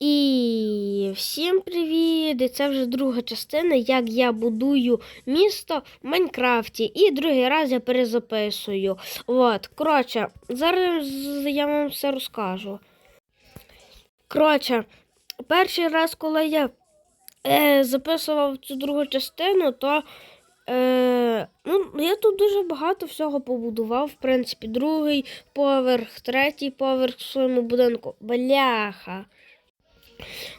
І всім привіт! Це вже друга частина, як я будую місто в Майнкрафті. І другий раз я перезаписую. От, коротше, зараз я вам все розкажу. Коротше, перший раз, коли я е, записував цю другу частину, то е, ну, я тут дуже багато всього побудував. В принципі, другий поверх, третій поверх в своєму будинку. Бляха.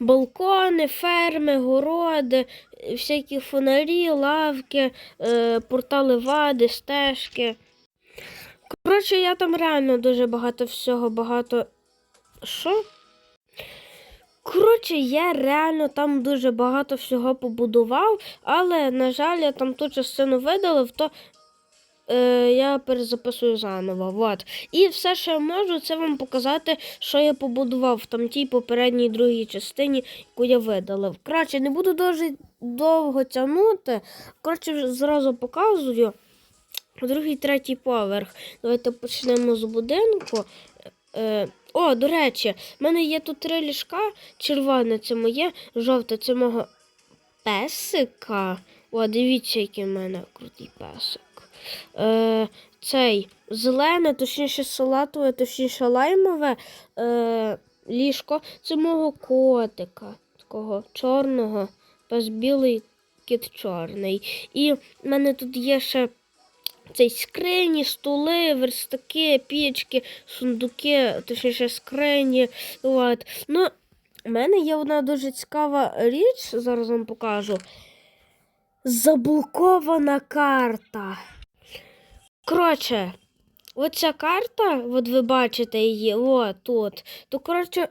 Балкони, ферми, городи, всякі фонарі, лавки, е, портали вади, стежки. Коротше, я там реально дуже багато всього, багато. Що? Коротше, я реально там дуже багато всього побудував, але, на жаль, я там ту частину видалив, то е, я перезаписую заново. Вот. І все, що я можу, це вам показати, що я побудував в тій попередній другій частині, яку я видалив. Коротше, не буду дуже довго тягнути. Коротше, зразу показую. Другий, третій поверх. Давайте почнемо з будинку. Е, о, до речі, в мене є тут три ліжка. Червоне це моє, жовте це мого песика. О, дивіться, який в мене крутий песик. Е, цей зелене, точніше салатове, точніше лаймове е, ліжко це мого котика, такого чорного, пес білий, кіт чорний. І в мене тут є ще цей скрині, стули, верстаки, пічки, сундуки, точніше скрині. От. Ну, у мене є одна дуже цікава річ, зараз вам покажу. Заблокована карта. Коротше, оця карта, от ви бачите її, от тут. То, коротше,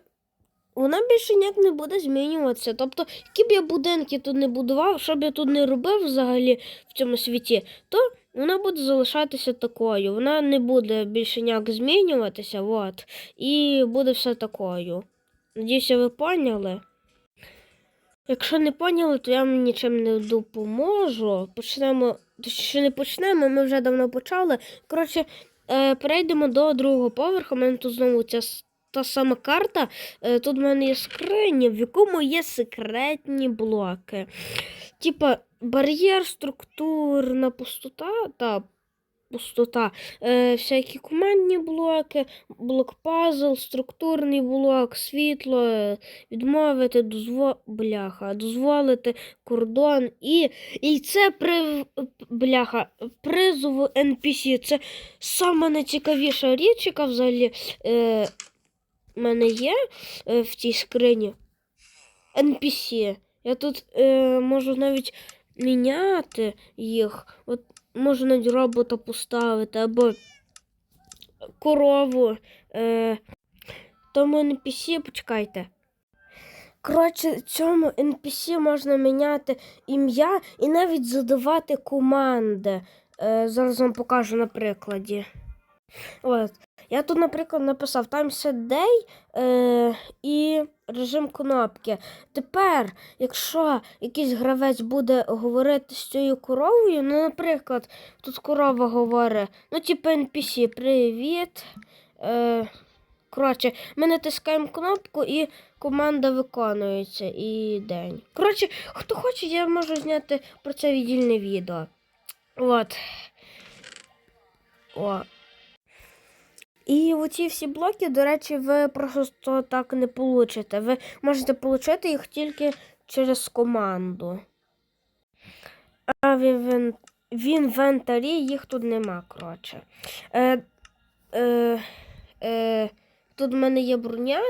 вона більше ніяк не буде змінюватися. Тобто, які б я будинки тут не будував, що б я тут не робив взагалі в цьому світі, то вона буде залишатися такою. Вона не буде більше ніяк змінюватися, от, і буде все такою. Надіюся, ви поняли. Якщо не поняли, то я вам нічим не допоможу. Почнемо, точніше не почнемо, ми вже давно почали. Коротше, е, перейдемо до другого поверху. У мене тут знову ця та сама карта. Е, тут в мене є скриня, в якому є секретні блоки. Типа бар'єр, структурна пустота та пустота, е, всякі командні блоки, блок пазл, структурний блок, світло, е, відмовити, дозво... бляха, дозволити кордон і, і це при бляха, призову NPC. Це сама найцікавіша річ, яка взагалі е, в мене є е, в цій скрині. NPC. Я тут е, можу навіть міняти їх. От можу навіть робота поставити або корову. Е, тому NPC, почекайте. Коротше, цьому NPC можна міняти ім'я і навіть задавати команди. Е, зараз вам покажу на прикладі. От. Я тут, наприклад, написав Time Set Day е, і режим кнопки. Тепер, якщо якийсь гравець буде говорити з цією коровою, ну, наприклад, тут корова говорить, ну, типу NPC, привіт. Е, коротше, ми натискаємо кнопку і команда виконується і день. Коротше, хто хоче, я можу зняти про це віддільне відео. От. О. І оці всі блоки, до речі, ви просто так не получите. Ви можете отримати їх тільки через команду. А в, інвен... в інвентарі їх тут нема, коротше. Е, е, е, тут в мене є броня,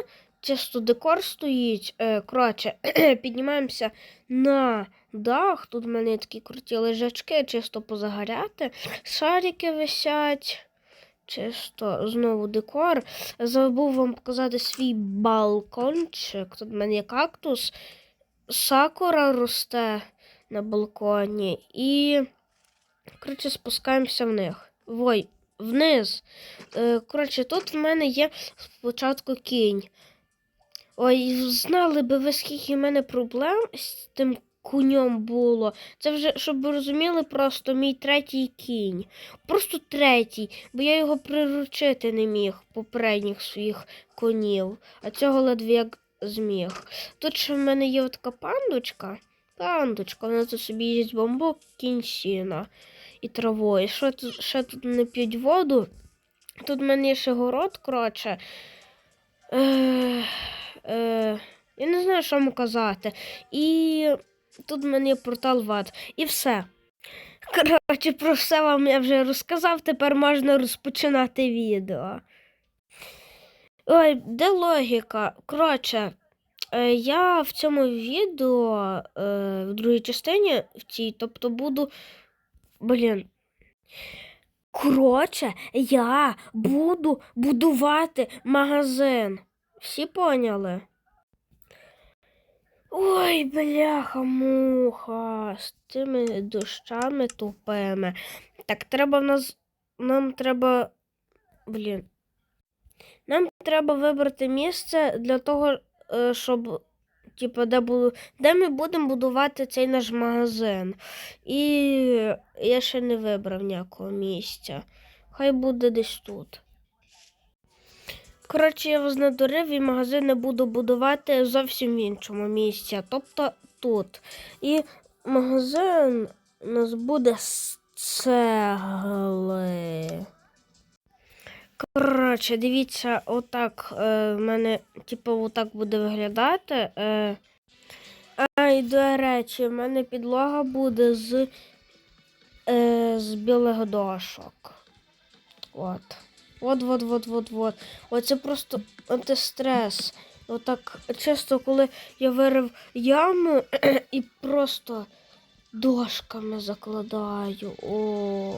чисто декор стоїть. Е, коротше, піднімаємося на дах. Тут в мене такі круті лежачки, чисто позагоряти. Шарики висять. Чисто знову декор. Забув вам показати свій балкончик. Тут в мене є кактус. Сакура росте на балконі. І, коротше, спускаємося в них. Ой, вниз. Е, Коротше, тут в мене є спочатку кінь. Ой, знали би ви, скільки в мене проблем з тим куньом було. Це вже, щоб ви розуміли, просто мій третій кінь. Просто третій, бо я його приручити не міг попередніх своїх конів. А цього ледве як зміг. Тут ще в мене є така пандочка. Пандочка, вона тут собі їсть бамбук, кінь і травою. Що ще тут не п'ють воду. Тут в мене є ще город, коротше. Е, е, я не знаю, що вам казати. І тут є портал в ад. І все. Коротше, про все вам я вже розказав, тепер можна розпочинати відео. Ой, де логіка? Коротше, е, я в цьому відео, е, в другій частині, в цій, тобто буду. Блін. Коротше, я буду будувати магазин. Всі поняли? Ой, бляха-муха, з тими дощами тупими. Так, треба в нас. Нам треба. Блін. Нам треба вибрати місце для того, е, щоб. Типу, де, бу... де ми будемо будувати цей наш магазин. І я ще не вибрав ніякого місця. Хай буде десь тут. Коротше, я вас надурив і магазин не буду будувати зовсім в іншому місці, тобто тут. І магазин у нас буде з цегли. Коротше, дивіться, отак е, в мене, типу, отак буде виглядати. Е. А, і до речі, в мене підлога буде з, е, з білих дошок. От. От, от, от, от, от. Оце просто антистрес. Отак часто, коли я вирив яму і просто дошками закладаю. О.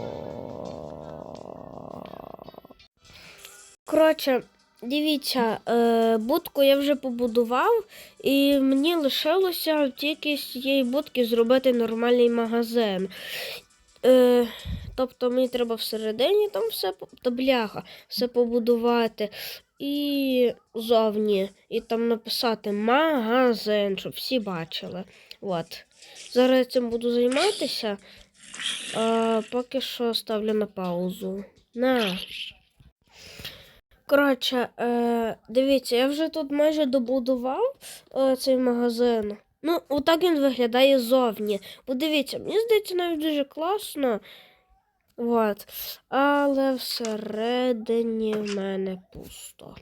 Коротше, дивіться, е, будку я вже побудував, і мені лишилося тільки з цієї будки зробити нормальний магазин. Е, тобто мені треба всередині там все та бляха, все побудувати. І зовні, і там написати магазин, щоб всі бачили. От. Зараз я цим буду займатися. А, поки що ставлю на паузу. На. Коротше, е, дивіться, я вже тут майже добудував е, цей магазин. Ну, отак він виглядає зовні. Подивіться, мені здається, навіть дуже класно. От. Але всередині в мене пусто.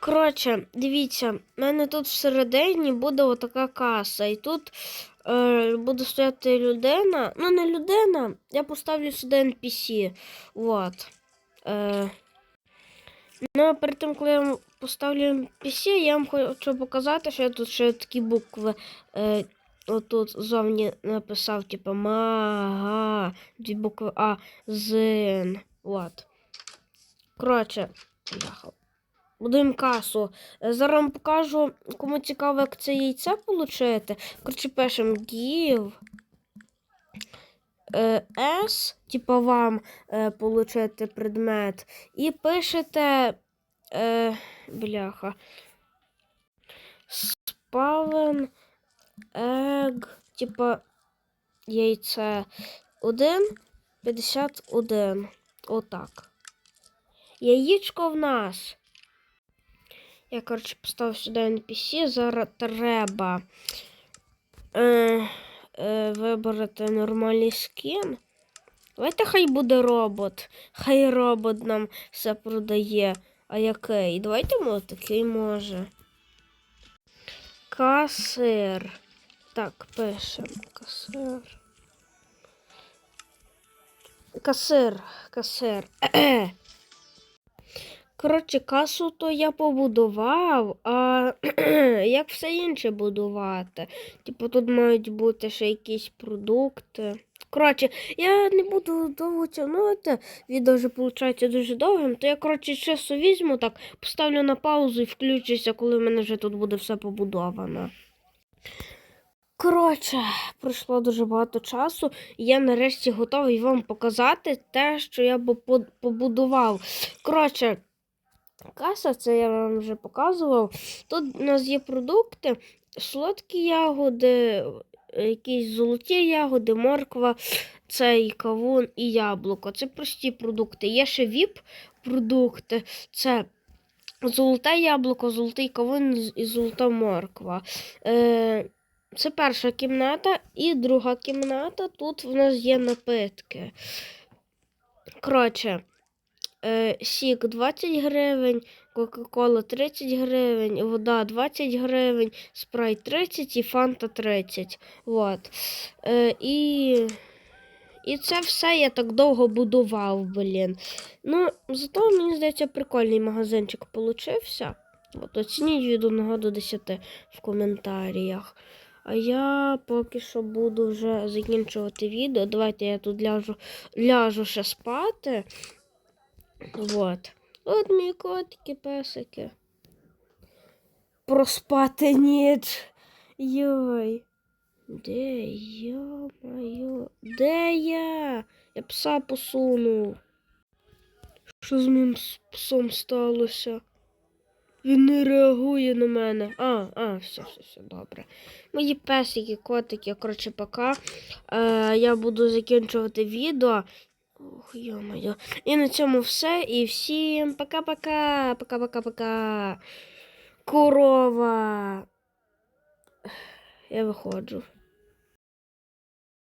Коротше, дивіться, в мене тут всередині буде отака каса. І тут е, буде стояти людина. Ну, не людина, я поставлю сюди NPC. От. Е, Ну, перед тим, коли я поставлю NPC, я вам хочу показати, що я тут ще такі букви е, отут зовні написав, типу мага, дві букви А, зин. От. Коротше. Будуємо касу. Е, Зараз вам покажу, кому цікаво, як це яйце отримати. Коротше, пишемо give е, S, типу вам е, предмет, і пишете е, бляха. Spawn egg, типа яйце 1, 51. Отак. Яєчко в нас. Я, коротше, поставив сюди NPC. Зараз треба е, е, вибрати нормальний скін. Давайте хай буде робот. Хай робот нам все продає. А який? Давайте ми такий може. Касир. Так, пишемо. Касир. Касир. Касир. Коротше, касу то я побудував, а як все інше будувати? Типу, тут мають бути ще якісь продукти. Коротше, я не буду довго тягнути. Відео вже виходить дуже довгим, то я, коротше, часу візьму, так, поставлю на паузу і включуся, коли в мене вже тут буде все побудовано. Коротше, пройшло дуже багато часу, і я нарешті готовий вам показати те, що я побудував. Коротше, каса, це я вам вже показував. Тут у нас є продукти, солодкі ягоди, якісь золоті ягоди, морква, цей кавун і яблуко. Це прості продукти. Є ще віп продукти. Це золоте яблуко, золотий кавун і золота морква. Е, це перша кімната і друга кімната. Тут в нас є напитки. Коротше, е, сік 20 гривень, Кока-Кола 30 гривень, вода 20 гривень, спрайт 30 і фанта 30. Вот. Е, і, і це все я так довго будував, блін. Ну, зато мені здається, прикольний магазинчик получився. От, оцініть від 1 до 10 в коментарях. А я поки що буду вже закінчувати відео. Давайте я тут ляжу, ляжу ще спати. Вот. От мої котики, песики. Проспати ніч. Йой. Де йо-моє? Де я? Я пса посунув. Що з моїм псом сталося? Він не реагує на мене. А, а, все, все, все, добре. Мої песики, котики, коротше, пока. Е, я буду закінчувати відео. Ох, йо-моє. І на цьому все. І всім пока-пока. Пока-пока-пока. Корова. Я виходжу.